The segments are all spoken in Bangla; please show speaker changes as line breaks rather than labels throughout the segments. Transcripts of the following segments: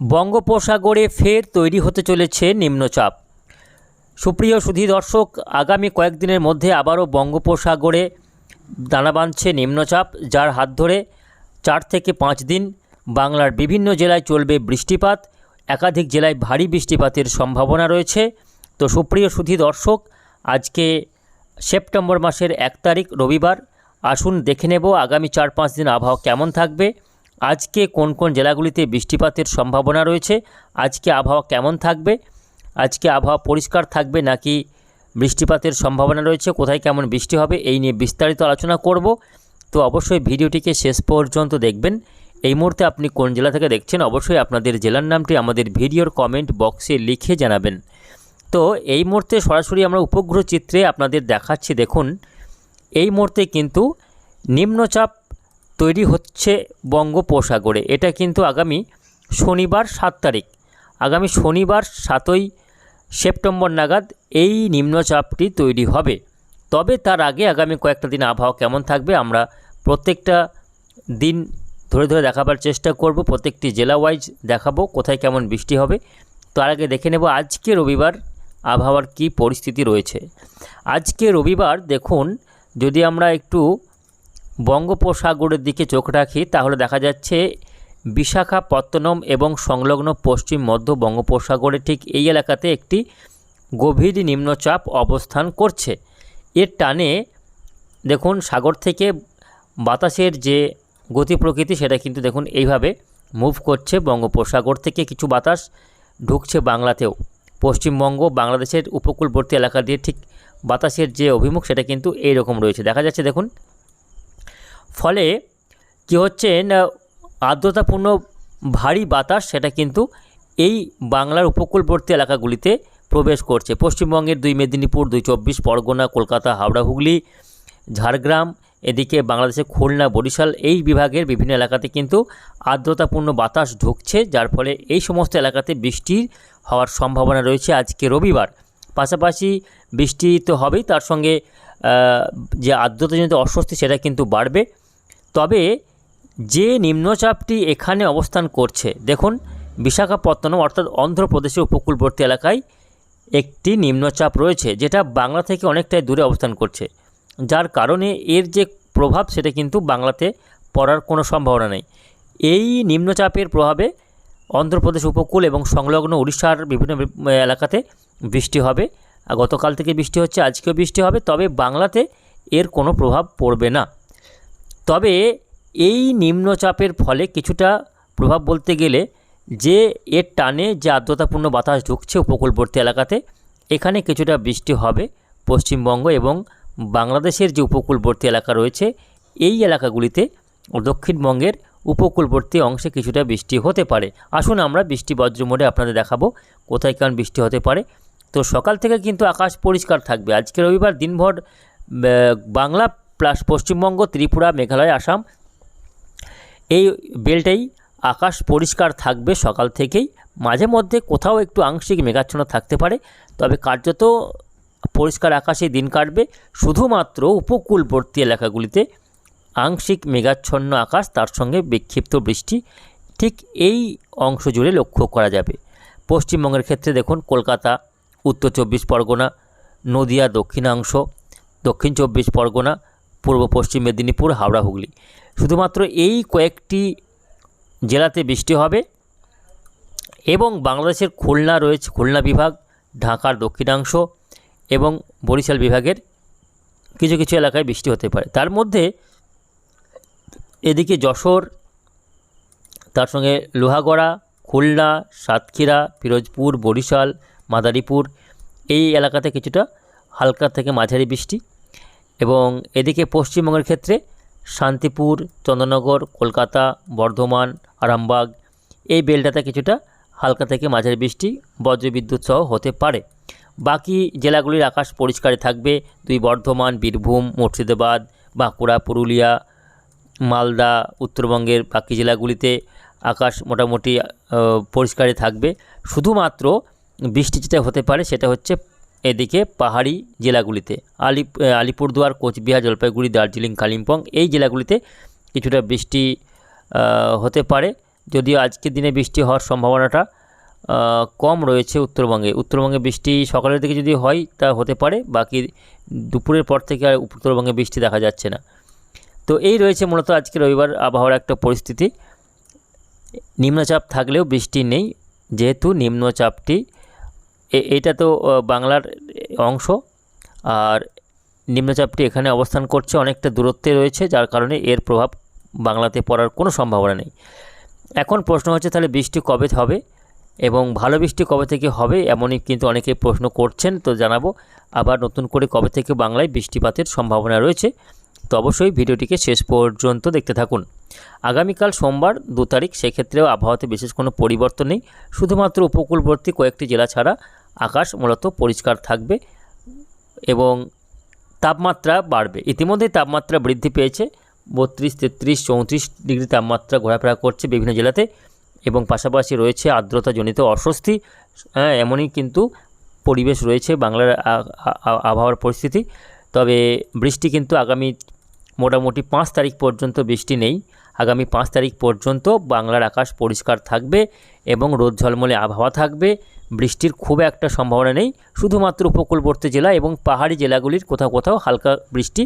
বঙ্গোপসাগরে ফের তৈরি হতে চলেছে নিম্নচাপ। সুপ্রিয় সুধী দর্শক, আগামী কয়েকদিনের মধ্যে আবারও বঙ্গোপসাগরে দানা বাঁধছে নিম্নচাপ, যার হাত ধরে চার থেকে পাঁচ দিন বাংলার বিভিন্ন জেলায় চলবে বৃষ্টিপাত, একাধিক জেলায় ভারী বৃষ্টিপাতের সম্ভাবনা রয়েছে। তো সুপ্রিয় সুধী দর্শক, আজকে সেপ্টেম্বর মাসের এক তারিখ রবিবার, আসুন দেখে নেব আগামী চার পাঁচ দিন আবহাওয়া কেমন থাকবে। আজকে কোন কোন জেলাগুলিতে বৃষ্টিপাতের সম্ভাবনা রয়েছে? আজকে আবহাওয়া কেমন থাকবে? আজকে আবহাওয়া পরিষ্কার থাকবে নাকি বৃষ্টিপাতের সম্ভাবনা রয়েছে? কোথায় কেমন বৃষ্টি হবে? এই নিয়ে বিস্তারিত আলোচনা করব। তো অবশ্যই ভিডিওটিকে শেষ পর্যন্ত দেখবেন। এই মুহূর্তে আপনি কোন জেলা থেকে দেখছেন, অবশ্যই আপনাদের জেলার নামটি আমাদের ভিডিওর কমেন্ট বক্সে লিখে জানাবেন। তো এই মুহূর্তে সরাসরি আমরা উপগ্রহ চিত্রে আপনাদের দেখাচ্ছি। দেখুন, এই মুহূর্তে কিন্তু নিম্নচাপ তৈরি হচ্ছে বঙ্গোপসাগরে। এটা কিন্তু আগামী শনিবার সাত তারিখ। আগামী শনিবার সাতই সেপ্টেম্বর নাগাদ এই নিম্নচাপটি তৈরি হবে। তবে তার আগে আগামী কয়েকটা দিন আবহাওয়া কেমন থাকবে আমরা প্রত্যেকটা দিন ধরে ধরে দেখাবার চেষ্টা করব, প্রত্যেকটি জেলা ওয়াইজ দেখাবো কোথায় কেমন বৃষ্টি হবে। তার আগে দেখে নেব আজকে রবিবার আবহাওয়ার কী পরিস্থিতি রয়েছে। আজকে রবিবার দেখুন, যদি আমরা একটু বঙ্গোপসাগরের দিকে চোখ রাখি, তাহলে দেখা যাচ্ছে বিশাখাপত্তনম এবং সংলগ্ন পশ্চিম মধ্য বঙ্গোপসাগরে ঠিক এই এলাকাতে একটি গভীর নিম্নচাপ অবস্থান করছে। এর টানে দেখুন, সাগর থেকে বাতাসের যে গতি প্রকৃতি, সেটা কিন্তু দেখুন এইভাবে মুভ করছে। বঙ্গোপসাগর থেকে কিছু বাতাস ঢুকছে বাংলাতেও। পশ্চিমবঙ্গ, বাংলাদেশের উপকূলবর্তী এলাকা দিয়ে ঠিক বাতাসের যে অভিমুখ, সেটা কিন্তু এই রকম রয়েছে। দেখা যাচ্ছে দেখুন ফলে কী হচ্ছে না, আর্দ্রতাপূর্ণ ভারী বাতাস সেটা কিন্তু এই বাংলার উপকূলবর্তী এলাকাগুলিতে প্রবেশ করছে। পশ্চিমবঙ্গের দুই মেদিনীপুর, দুই চব্বিশ পরগনা, কলকাতা, হাওড়া, হুগলি, ঝাড়গ্রাম, এদিকে বাংলাদেশের খুলনা, বরিশাল এই বিভাগের বিভিন্ন এলাকাতে কিন্তু আর্দ্রতাপূর্ণ বাতাস ঢুকছে, যার ফলে এই সমস্ত এলাকাতে বৃষ্টির হওয়ার সম্ভাবনা রয়েছে আজকে রবিবার। পাশাপাশি বৃষ্টি তো হবেই, তার সঙ্গে যে আর্দ্রতাজনিত অস্বস্তি সেটা কিন্তু বাড়বে। তবে যে নিম্নচাপটি এখানে অবস্থান করছে, দেখুন, বিশাখাপত্তনম অর্থাৎ অন্ধ্রপ্রদেশের উপকূলবর্তী এলাকায় একটি নিম্নচাপ রয়েছে, যেটা বাংলা থেকে অনেকটাই দূরে অবস্থান করছে। যার কারণে এর যে প্রভাব, সেটা কিন্তু বাংলাতে পড়ার কোনো সম্ভাবনা নেই। এই নিম্নচাপের প্রভাবে অন্ধ্রপ্রদেশ উপকূল এবং সংলগ্ন উড়িষ্যার বিভিন্ন এলাকাতে বৃষ্টি হবে। গতকাল থেকে বৃষ্টি হচ্ছে, আজকেও বৃষ্টি হবে, তবে বাংলাতে এর কোনো প্রভাব পড়বে না। তবে এই নিম্নচাপের ফলে কিছুটা প্রভাব বলতে গেলে যে এর টানে যে আর্দ্রতাপূর্ণ বাতাস ঢুকছে উপকূলবর্তী এলাকাতে, এখানে কিছুটা বৃষ্টি হবে পশ্চিমবঙ্গ এবং বাংলাদেশের যে উপকূলবর্তী এলাকা রয়েছে, এই এলাকাগুলিতে দক্ষিণবঙ্গের উপকূলবর্তী অংশে কিছুটা বৃষ্টি হতে পারে। আসুন আমরা বৃষ্টি বজ্র মোডে আপনাদের দেখাবো কোথায় কেমন বৃষ্টি হতে পারে। তো সকাল থেকে কিন্তু আকাশ পরিষ্কার থাকবে। আজকে রবিবার দিনভর বাংলা প্লাস পশ্চিমবঙ্গ, ত্রিপুরা, মেঘালয়, আসাম। এই বেলটাই আকাশ পরিষ্কার থাকবে সকাল থেকেই। মাঝে মধ্যে কোথাও একটু আংশিক মেঘাচ্ছন্ন থাকতে পারে, তবে কার্যত পরিষ্কার আকাশে দিন কাটবে। শুধুমাত্র উপকূলবর্তী এলাকাগুলিতে আংশিক মেঘাচ্ছন্ন আকাশ, তার সঙ্গে বিক্ষিপ্ত বৃষ্টি। ঠিক এই অংশ জুড়ে লক্ষ্য করা যাবে। পশ্চিমবঙ্গের ক্ষেত্রে দেখুন, কলকাতা, উত্তর চব্বিশ পরগনা, নদিয়া দক্ষিণাংশ, দক্ষিণ চব্বিশ পরগনা পূর্ব পশ্চিম মেদিনীপুর, হাওড়া, হুগলি। শুধুমাত্র এই কয়েকটি জেলাতে বৃষ্টি হবে এবং বাংলাদেশের খুলনা রয়েছে, খুলনা বিভাগ, ঢাকার দক্ষিণাংশ এবং বরিশাল বিভাগের কিছু কিছু এলাকায় বৃষ্টি হতে পারে। তার মধ্যে এদিকে যশোর, তার সঙ্গে লোহাগড়া, খুলনা, সাতক্ষীরা, ফিরোজপুর, বরিশাল, মাদারীপুর এই এলাকাতে কিছুটা হালকা থেকে মাঝারি বৃষ্টি। এবং এদিকে পশ্চিমবঙ্গের ক্ষেত্রে শান্তিপুর চন্দননগর কলকাতা বর্ধমান আরামবাগ এই বেলটাতে কিছুটা হালকা থেকে মাঝারি বৃষ্টি বজ্রবিদ্যুৎ সহ হতে পারে। বাকি জেলাগুলির আকাশ পরিষ্কারই থাকবে। দুই বর্ধমান বীরভূম মুর্শিদাবাদ বাঁকুড়া পুরুলিয়া মালদা উত্তরবঙ্গের বাকি জেলাগুলিতে আকাশ মোটামুটি আহ, পরিষ্কারই থাকবে। শুধুমাত্র বৃষ্টি যেটা হতে পারে সেটা হচ্ছে এদিকে পাহাড়ি জেলাগুলিতে আলিপ আলিপুরদুয়ার, কোচবিহার, জলপাইগুড়ি, দার্জিলিং, কালিম্পং এই জেলাগুলিতে কিছুটা বৃষ্টি হতে পারে। যদিও আজকের দিনে বৃষ্টি হওয়ার সম্ভাবনাটা কম রয়েছে উত্তরবঙ্গে। উত্তরবঙ্গে বৃষ্টি সকালের দিকে যদি হয় তা হতে পারে, বাকি দুপুরের পর থেকে আর উত্তরবঙ্গে বৃষ্টি দেখা যাচ্ছে না। তো এই রয়েছে মূলত আজকে রবিবার আবহাওয়ার একটা পরিস্থিতি। নিম্নচাপ থাকলেও বৃষ্টি নেই, যেহেতু নিম্নচাপটি এটা তো বাংলার অংশ। আর নিম্নচাপটি এখানে অবস্থান করছে, অনেকটা দূরত্বে রয়েছে, যার কারণে এর প্রভাব বাংলাতে পড়ার কোনো সম্ভাবনা নেই। এখন প্রশ্ন হচ্ছে, তাহলে বৃষ্টি কবে হবে? এবং ভালো বৃষ্টি কবে থেকে হবে, এমনই কিন্তু অনেকে প্রশ্ন করছেন, তো জানাব। আবার নতুন করে কবে থেকে বাংলায় বৃষ্টিপাতের সম্ভাবনা রয়েছে তো অবশ্যই ভিডিওটিকে শেষ পর্যন্ত দেখতে থাকুন। আগামীকাল সোমবার দু তারিখ, সেক্ষেত্রেও আবহাওয়াতে বিশেষ কোনো পরিবর্তন নেই। শুধুমাত্র উপকূলবর্তী কয়েকটি জেলা ছাড়া আকাশ মূলত পরিষ্কার থাকবে এবং তাপমাত্রা বাড়বে। ইতিমধ্যেই তাপমাত্রা বৃদ্ধি পেয়েছে। বত্রিশ, তেত্রিশ, চৌত্রিশ ডিগ্রি তাপমাত্রা ঘোরাফেরা করছে বিভিন্ন জেলাতে এবং পাশাপাশি রয়েছে আর্দ্রতাজনিত অস্বস্তি। হ্যাঁ এমনই কিন্তু পরিবেশ রয়েছে বাংলার আবহাওয়ার পরিস্থিতি। তবে বৃষ্টি কিন্তু আগামী মোটামুটি পাঁচ তারিখ পর্যন্ত বৃষ্টি নেই। আগামী পাঁচ তারিখ পর্যন্ত বাংলার আকাশ পরিষ্কার থাকবে এবং রোদ ঝলমলে আবহাওয়া থাকবে। বৃষ্টির খুব একটা সম্ভাবনা নেই। শুধুমাত্র উপকূলবর্তী জেলা এবং পাহাড়ি জেলাগুলির কোথাও কোথাও হালকা বৃষ্টি,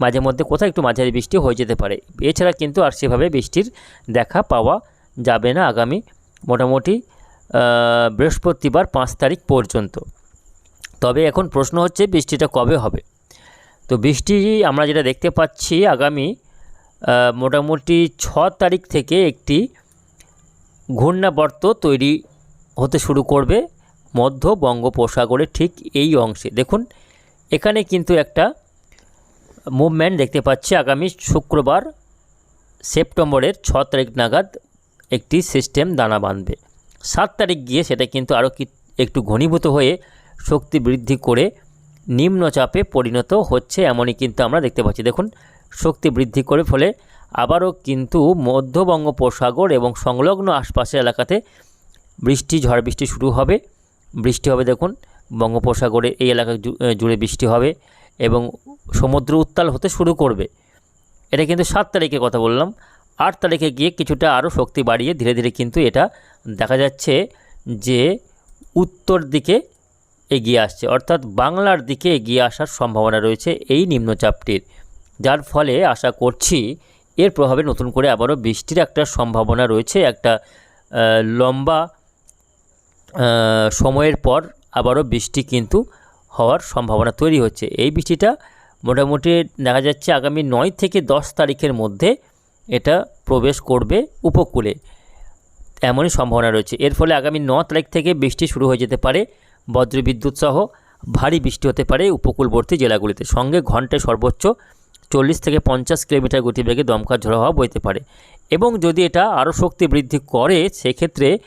মাঝে মধ্যে কোথাও একটু মাঝারি বৃষ্টি হয়ে যেতে পারে। এছাড়া কিন্তু আর সেভাবে বৃষ্টির দেখা পাওয়া যাবে না আগামী মোটামুটি বৃহস্পতিবার পাঁচ তারিখ পর্যন্ত। তবে এখন প্রশ্ন হচ্ছে, বৃষ্টিটা কবে হবে? তো বৃষ্টি আমরা যেটা দেখতে পাচ্ছি আগামী মোটামুটি ছ তারিখ থেকে একটি ঘূর্ণাবর্ত তৈরি হতে শুরু করবে মধ্য বঙ্গোপসাগরের ঠিক এই অংশে। দেখুন, এখানে কিন্তু একটা মুভমেন্ট দেখতে পাচ্ছি আগামী শুক্রবার, সেপ্টেম্বরের ছ তারিখ নাগাদ একটি সিস্টেম দানা বাঁধবে। সাত তারিখ গিয়ে সেটা কিন্তু আরও একটু ঘনীভূত হয়ে শক্তি বৃদ্ধি করে নিম্নচাপে পরিণত হচ্ছে এমনই কিন্তু আমরা দেখতে পাচ্ছি। দেখুন, শক্তি বৃদ্ধি করে ফলে আবারও কিন্তু মধ্য বঙ্গোপসাগর এবং সংলগ্ন আশপাশের এলাকাতে বৃষ্টি, ঝড় বৃষ্টি শুরু হবে। বৃষ্টি হবে, দেখুন, বঙ্গোপসাগরে এই এলাকা জুড়ে বৃষ্টি হবে এবং সমুদ্র উত্তাল হতে শুরু করবে। এটা কিন্তু সাত তারিখে কথা বললাম। আট তারিখে গিয়ে কিছুটা আরও শক্তি বাড়িয়ে ধীরে ধীরে কিন্তু এটা দেখা যাচ্ছে যে উত্তর দিকে এগিয়ে আসছে। অর্থাৎ বাংলার দিকে এগিয়ে আসার সম্ভাবনা রয়েছে এই নিম্নচাপটির। যার ফলে আশা করছি এর প্রভাবে নতুন করে আবারও বৃষ্টির একটা সম্ভাবনা রয়েছে। একটা লম্বা সময়ের পর আবারও বৃষ্টি কিন্তু হওয়ার সম্ভাবনা তৈরি হচ্ছে। এই বৃষ্টিটা মোটামুটি দেখা যাচ্ছে আগামী নয় থেকে দশ তারিখের মধ্যে এটা প্রবেশ করবে উপকূলে। এমনই সম্ভাবনা রয়েছে। এর ফলে আগামী ন তারিখ থেকে বৃষ্টি শুরু হয়ে যেতে পারে। বজ্রবিদ্যুৎ সহ ভারী বৃষ্টি হতে পারে উপকূলবর্তী জেলাগুলিতে। সঙ্গে ঘন্টায় সর্বোচ্চ চল্লিশ থেকে পঞ্চাশ কিলোমিটার গতিবেগে দমকা ঝড় হওয়া বইতে পারে। এবং যদি এটা আরও শক্তি বৃদ্ধি করে, সেক্ষেত্রে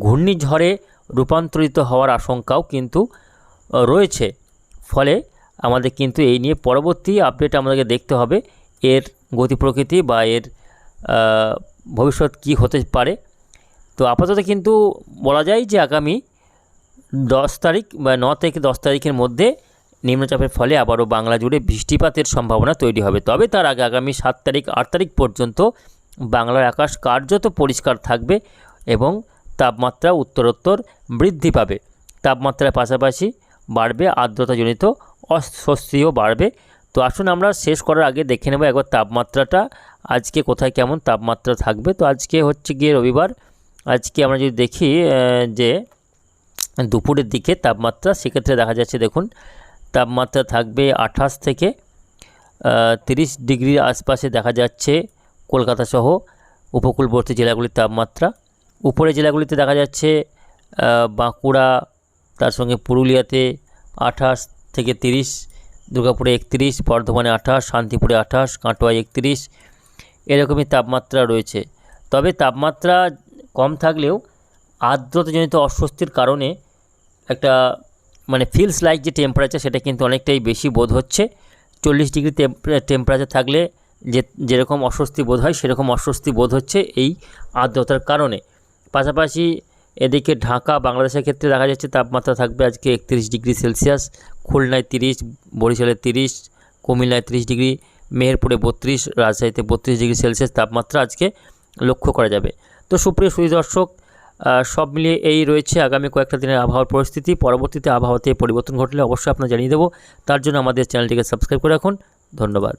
ঘূর্ণিঝড়ে রূপান্তরিত হওয়ার আশঙ্কাও কিন্তু রয়েছে। ফলে আমাদের কিন্তু এই নিয়ে পরবর্তী আপডেট আমাদেরকে দেখতে হবে, এর গতি প্রকৃতি বা এর ভবিষ্যৎ কী হতে পারে। তো আপাতত কিন্তু বলা যায় যে আগামী দশ তারিখ বা ন থেকে দশ তারিখের মধ্যে নিম্নচাপের ফলে আবারও বাংলা জুড়ে বৃষ্টিপাতের সম্ভাবনা তৈরি হবে। তবে তার আগে আগামী সাত তারিখ, আট তারিখ পর্যন্ত বাংলার আকাশ কার্যত পরিষ্কার থাকবে এবং তাপমাত্রা উত্তরোত্তর বৃদ্ধি পাবে। তাপমাত্রার পাশাপাশি বাড়বে আর্দ্রতাজনিত অস্বস্তিও বাড়বে। তো আসুন আমরা শেষ করার আগে দেখে নেব একবার তাপমাত্রাটা, আজকে কোথায় কেমন তাপমাত্রা থাকবে। তো আজকে হচ্ছে গিয়ে রবিবার, আজকে আমরা যদি দেখি যে দুপুরের দিকে তাপমাত্রা, সেক্ষেত্রে দেখা যাচ্ছে দেখুন, তাপমাত্রা থাকবে আঠাশ থেকে তিরিশ ডিগ্রির আশপাশে দেখা যাচ্ছে কলকাতা সহ উপকূলবর্তী জেলাগুলির তাপমাত্রা। উপরের জেলাগুলিতে দেখা যাচ্ছে বাঁকুড়া, তার সঙ্গে পুরুলিয়াতে আঠাশ থেকে তিরিশ, দুর্গাপুরে একত্রিশ, বর্ধমানে আঠাশ, শান্তিপুরে আঠাশ, কাটোয়ায় একত্রিশ, এরকমই তাপমাত্রা রয়েছে। তবে তাপমাত্রা কম থাকলেও আর্দ্রতাজনিত অস্বস্তির কারণে একটা মানে ফিলস লাইক যে টেম্পারেচার সেটা কিন্তু অনেকটাই বেশি বোধ হচ্ছে। চল্লিশ ডিগ্রি টেম্পারেচার থাকলে যে যেরকম অস্বস্তি বোধ হয় সেরকম অস্বস্তি বোধ হচ্ছে এই আর্দ্রতার কারণে। পাশাপাশি এদিকে ঢাকা বাংলাদেশের ক্ষেত্রে দেখা যাচ্ছে তাপমাত্রা থাকবে আজকে একত্রিশ ডিগ্রি সেলসিয়াস খুলনায় তিরিশ বরিশালে তিরিশ কুমিল্লায় তিরিশ ডিগ্রি মেহেরপুরে বত্রিশ রাজশাহীতে বত্রিশ ডিগ্রি সেলসিয়াস তাপমাত্রা আজকে লক্ষ্য করা যাবে। তো সুপ্রিয় সুধী দর্শক আহ, সব মিলিয়ে এই রয়েছে আগামী কয়েকটা দিনের আবহাওয়ার পরিস্থিতি। পরবর্তীতে আবহাওয়াতে পরিবর্তন ঘটলে অবশ্যই আপনার জানিয়ে দেবো। তার জন্য আমাদের চ্যানেলটিকে সাবস্ক্রাইব করে রাখুন। ধন্যবাদ।